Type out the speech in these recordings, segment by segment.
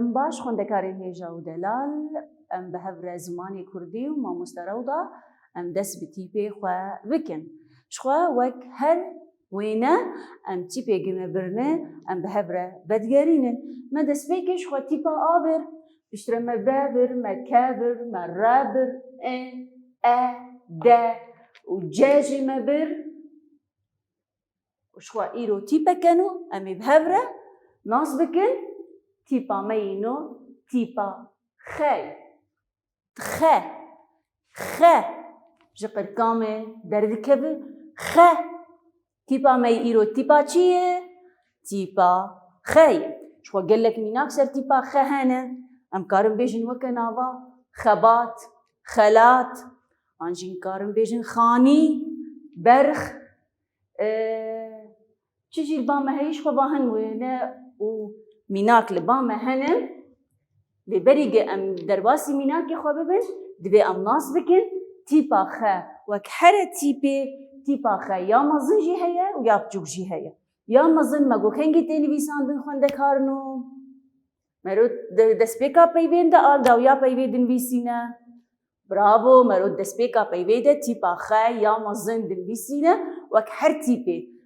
لم باش خوندکاری هیجا و دلال ام به هفر زمانی کردی و ما مستروضا ام دست به تیپی خوا بکن. شخوا وک هر وینا ام تیپی گمه برنه ام به هفر بدگرینن ما دست بکش خوا تیپا آبر بشتر ما بابر ما كابر ما رابر ان ا و وجاجي ما بر. وشخوا ايرو تيبا كانوا امي بهفره ناص بكن تيبا مينو تيبا خاي خا خا جقر كامي درد كبل خا تيبا مي إيرو تيبا تشيه تيبا خاي شو قال لك مين أكثر تيبا خا هنا ام كارم بيجن وكنافا خبات خلات انجين كارم بيجن خاني برخ أه... تجي البا ما هيش وباهن وين و میناک لبا مهنن به بریگ ام درواسی میناک خواب ببن دبی ام ناس بکن تیپا خا وک هر تیپی تیپا خا یا مزن جی هیا و یا بجوک جی هیا یا مزن مگو کنگی تینی ویساندن خونده کارنو مرو دسپیکا پیوین دا آل داو یا پیویدن ویسینه برافو مرو دسپیکا پیویده تیپا خا یا مزن دن ویسینه وک هر تیپی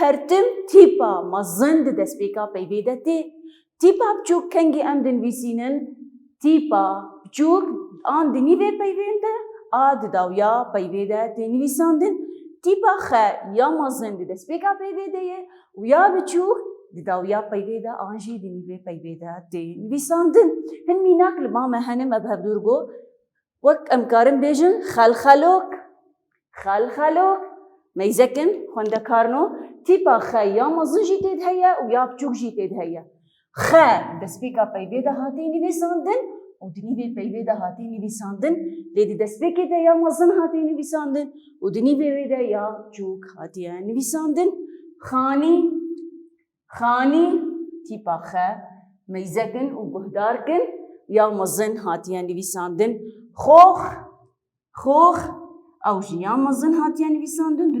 ya mezin dinivîsîne wek her tîpê her tim tîpa mezin di destpêka peyvê de tê tîpa biçûk kengî em dinivîsînin tîpa biçûk an di nîvê peyvên de a di dawya peyvê de tê nivîsandin tîpa xe ya mezin di destpêka peyvê de ye û ya biçûk di dawya peyvê de an jî di nîvê peyvê de tê nivîsandin hin mînak li ma me hene me bihevdûr got wek em karin bêjin xelxelok xelxelok meyzekin xwendekarno tîpa xe ya mezin jî tê heye û ya biçûk jî tê heye xe destpêka peyvê de hatê nivîsandin û di nîvê peyvê de hatê nivîsandin. Lê di destpêkê de ya mezin hatê nivîsandin. Û di nîvê wê de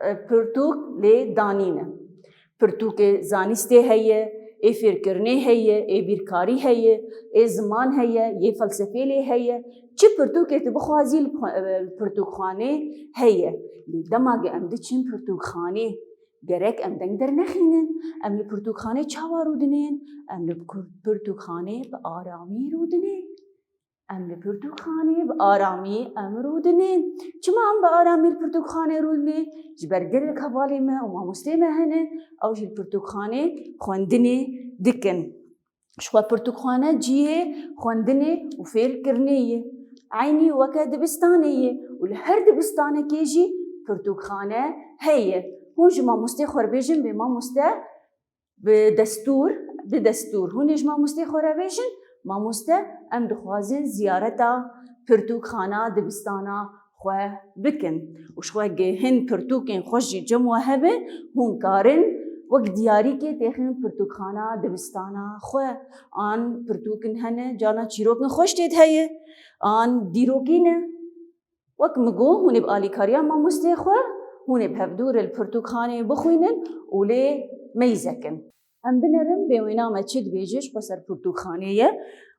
پرتوک لی دانینه پرتوک زانستی هیه ای فکرنه هیه ای بیرکاری هیه ای زمان هیه یه فلسفه لی هیه چه پرتوکه تو بخوازی پرتوکخانه هیه لی دماغ ام ده چین پرتوکخانه گرک ام دنگ در نخینن ام لی پرتوکخانه چاوا رودنین ام لی پرتوکخانه به آرامی رودنین امر پرتوخانه به آرامی امرو دنه چما ام به آرامی پرتوخانه رو دنه جبرگر کبالی ما و ماموسته ما هنه او جل پرتوخانه خوندنه دکن شخوا پرتوخانه جیه خوندنه و فیر کرنه عینی وکه دبستانه و لهر دبستانه که جی پرتوخانه هیه هون جی ماموسته خور بیجن به ماموسته به دستور به دستور هون جی ماموسته خور بیجن ممسته امدوغوزین زیارتا پرتوخانا دبستانا خو ویکن وشوگه هن پرتوکین خوش جموه هبه هون کارن و گدیاری کی تهن پرتوخانا دبستانا خو آن پرتوکن هن جانا چیروکن خوش دته ی آن دیروکین وک مگو اون بالی کاریا ممسته خو اون به بدور پرتوخانه بخوینن ول میزکن ئەم بنەرم بێوێنا مەچی دبێژێش بەسەر و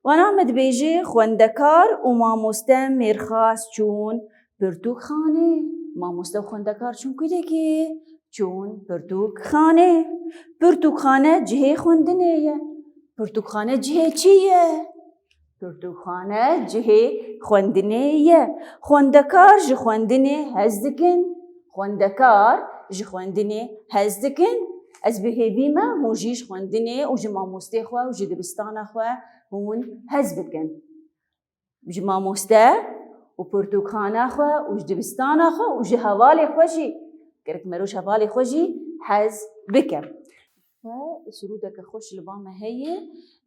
وەنامە بیجی خوندکار و ما مامۆستە مێرخاس چوون پرتوخانێ. ما مستم خوندکار چون کده که چون پرتوکخانێ پرتوخانە جه خوێندنەیە. یه پرتوقانه جه چیه جهێ جه خوندنه یه خوندکار جه خوندنه هزدکن خوندکار جه خوندنه هزدکن از به هیبی هیبیما موجیش خوندنه و جمع موسته خوا و جدبستان خوا هون هز بکن جمع موسته و پرتوکانا خوا و جدبستان خوا و جه جهوال خوشی کرک مروش هوال خوشی هز بکن که خوش لبام هیه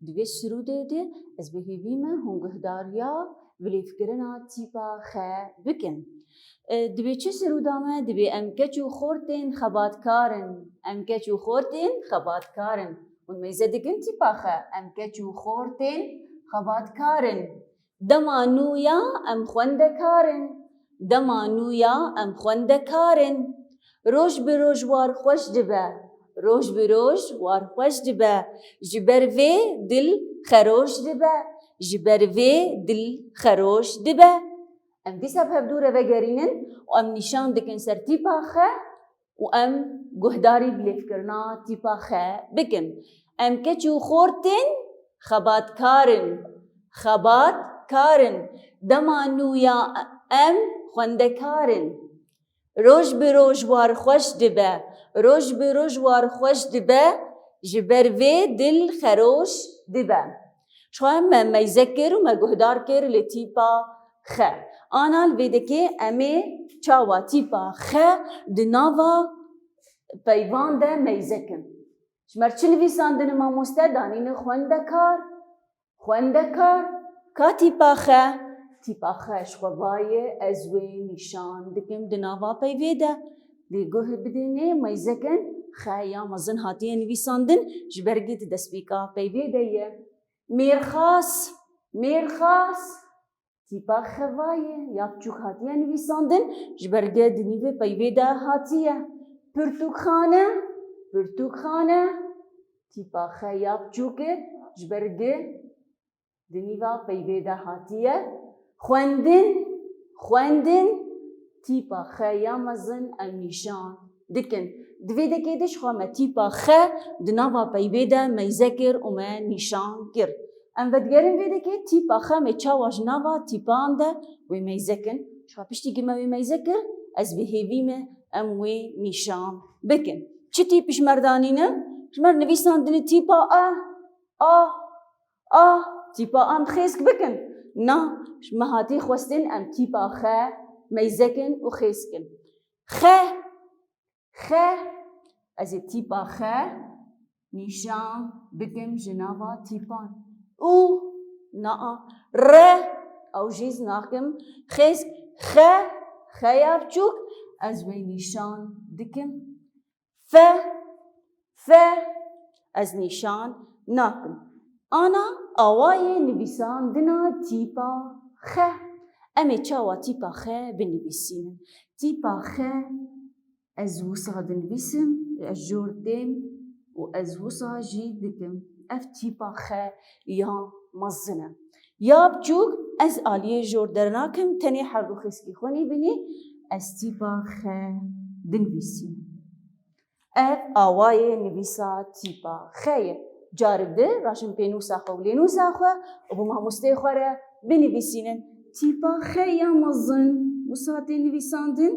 دوی سروده ده از به هیبی ما هیویمه هنگهداریا ولی فکرنا تیپا خه بکن. دبی چه سرودامه دبی امکچ و خورتین خباتکارن امکچ و خورتین خباتکارن والميزة دقنتي باخا امكچ و خورتين دما دمانويا ام خوندكارن دمانويا ام خوندكارن روش بروش وار خوش دبا روش بروش وار خوش دبا جبر في دل خروش دبا جبر في دل خروش دبا أم دیسا به دورة وگرینن و ام نشان دکن سر تیپا خه و ام گهداری بلیف کرنا تیپا خه بکن أم کچو خورتن خبات کارن خبات کارن دمانو یا أم خوندکارن روش به روش وار خوش دبه. روش به روش وار خوش دبه جبر وی دل خروش دبه. شو ما يذكر وما جهدار كير لتيبا خ Anal vêdekê em çawa tîpa xe di nava peyvan de meyzekin. Ji mer çi nivîsandinê mamoste danîne xwendekar, xwendekar, ka tîpa xe? Tîpa xe ji xwe bayê ez wê nîşan dikim di nava peyvê de. Lê guh bidînê meyzekin xe ya mezin hatiye nivîsandin ji ber gê destpêka peyvê de ye. Tîpa xevayê ya biçûk hatiye nivîsandin ji ber gê di nîvê peyvê de hatiye. Pirtûkxane, pirtûkxane, tîpa xe ya biçûkê ji ber gê di nîva peyvê de hatiye. Xwendin, xwendin, tîpa xe ya mezin em nîşan dikin. Di vê dekê de ji xwe me tîpa xe di nava peyvê de meyze kir û me nîşan kir. Em vedigerin vê dekê tîpa xe me çawa ji nava tîpan de wê meyzekin. Ji xwe piştî me wê meyze kir, ez bi hêvî me em wê nîşan bikin. Çi tîp ji merdanîne? Ji mer nivîsandinê tîpa a, a, a, tîpa em xêsk bikin. Na, ji أو نا ر أو جيز ناكم خيس خ خیاب چوک. از وي نشان دكم ف ف از نشان ناكم آنا اواي نویسان دنا تيبا خ. امي چاوا تيبا خ بنویسین تيبا خ از وصا دنویسم از جوردم و از وصا جی دكم Ev tîpa xe ya mezin e. Ya biçûk ez aliyê jor dernakim tenê herdû xêskî xwe nîbînî ez tîpa xe dinivîsînim. Ev awayê nivîsa tîpa xe ye. Carib di raşin pênûsa xwe û lênûsa xwe û bi mamosteyê xwe re binivîsînin. Tîpa xe ya nivîsandin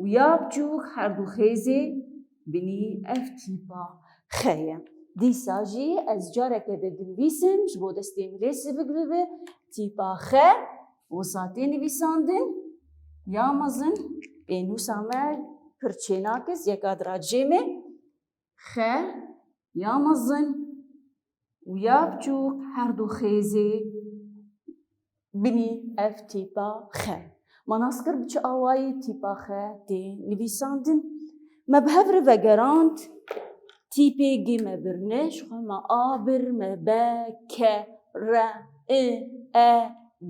û ya biçûk herdû xêzê binî jî ez careke de dinivîsim ji bo destê milêsê bigirive tîpa xe tê nivîsandin ya mezin pênûsa me pir çênakis yeka dira cêmê xe ya mezin û ya biçûk herdû xêzê binî ev tîpa xe. Manaskir bi çi awayî tîpa xe tê nivîsandin. Me bi hev re vegerand tîpê gê me birne ji xwe me a bir me be ke re i e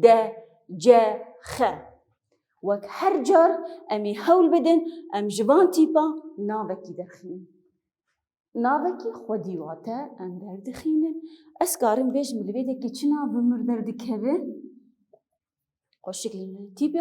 de ce xe. Wek her car em ê hewl bidin em ji van tîpa navekî derxînin. Navekî xwedî wate em derdixînin. Ez karim bêjim li vê dekê çi nav bi mir derdikeve? Xweşik li tîpê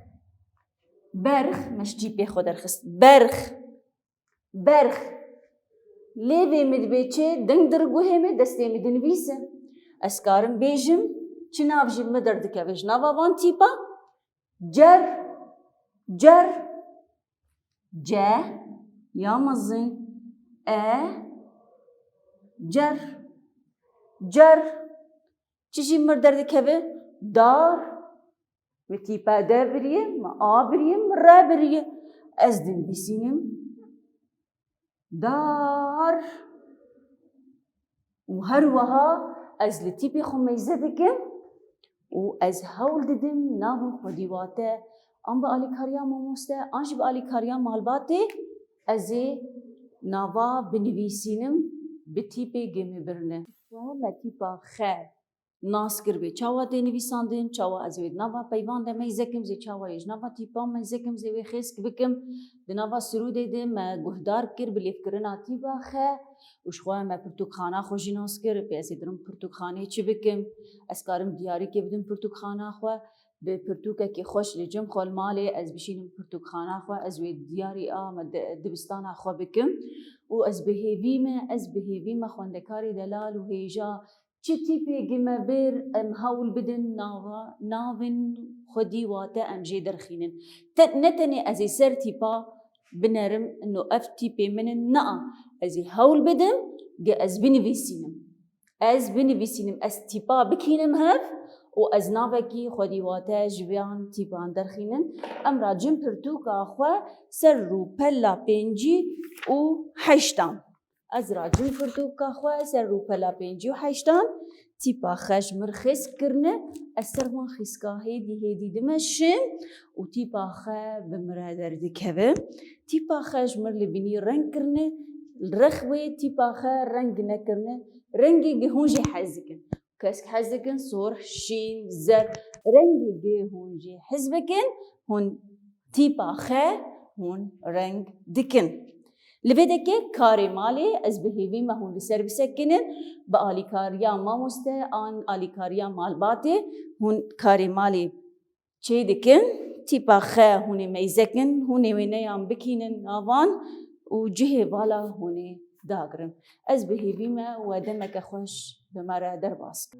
برخ مشتی پی خود درخست برخ برخ لیوی مدبی چه دنگ در گوه می دسته می دنویسه اسکارم بیجم چی ناو جی مدر دکه ویج ناوا وان تیپا جر جر ج یا مزن ا جر جر چیزی مردر دکه دار Wî pede biriye, me a biriye, me re biriye. Ez dinbîsînim dar. Û her wiha ez li tîpê xwe meyze dikim. Û ez hewl didim. Navên xwe dîwate an bi alîkariya mamoste an jî bi alîkariya malbatê ez ê nava binivîsînim bi tîpê gemêbirne me tîpa xer. تیپی گمی برنه و لتیپا خیر ناس کر به چاوا ده نویساندن چاوا از وید ناوا پیوان ده میزکم زی چاوا یج ناوا تیپا میزکم زی وی خسک بکم ده ناوا سرو ده ده ما گهدار کر بلیف کرنا تیپا خه وش خواه ما پرتوکخانه خوشی ناس کر پیسی درم پرتوکخانه چی بکم از کارم دیاری که بدم پرتوکخانه خواه به پرتوکه که خوش لجم خال مالی از بشینم پرتوکخانه خواه از وید دیاری آم دبستان خواه بکم و از بهیوی ما از بهیوی ما خوندکاری دلال و هیجا چی تیپی گمه بیر ام هول بدن ناوا ناون خودی واتا ام جی درخینن تت نتنی ازی سر تیپا بنرم انو اف تیپی من نا ازی هول بدم گه از بنویسینم از بنویسینم از تیپا بکینم هف و از ناوکی خودی واتا جویان تیپان درخینن ام را جم پرتوکا خوا سر رو پلا پنجی و هشتان از راجم فردوکا خواه سر رو پلا پینجی و تی پا خش خیس کرنه از سر وان خیسکا هیدی هیدی دمشن و تیپا خواه بمره تی پا خش مر لبینی رنگ کرنه رخوه تیپا خواه رنگ نکرنه رنگی گهونجی حزکن كاسك حزکن سور شين زر رنجي جي هون جي حزبكن هون تيبا خا هون رنگ دکن. لبدك كاري مالي از بهيوي ما هون لسر بسكنن بآلي كاريا ما مسته آن آلي كاريا مال باتي هون كاري مالي چه دكن تيبا خا هوني ميزكن هوني وينيام بكينن ناوان و جهه بالا هوني داگرن از بهيوي ما ودمك خوش بمرا درباس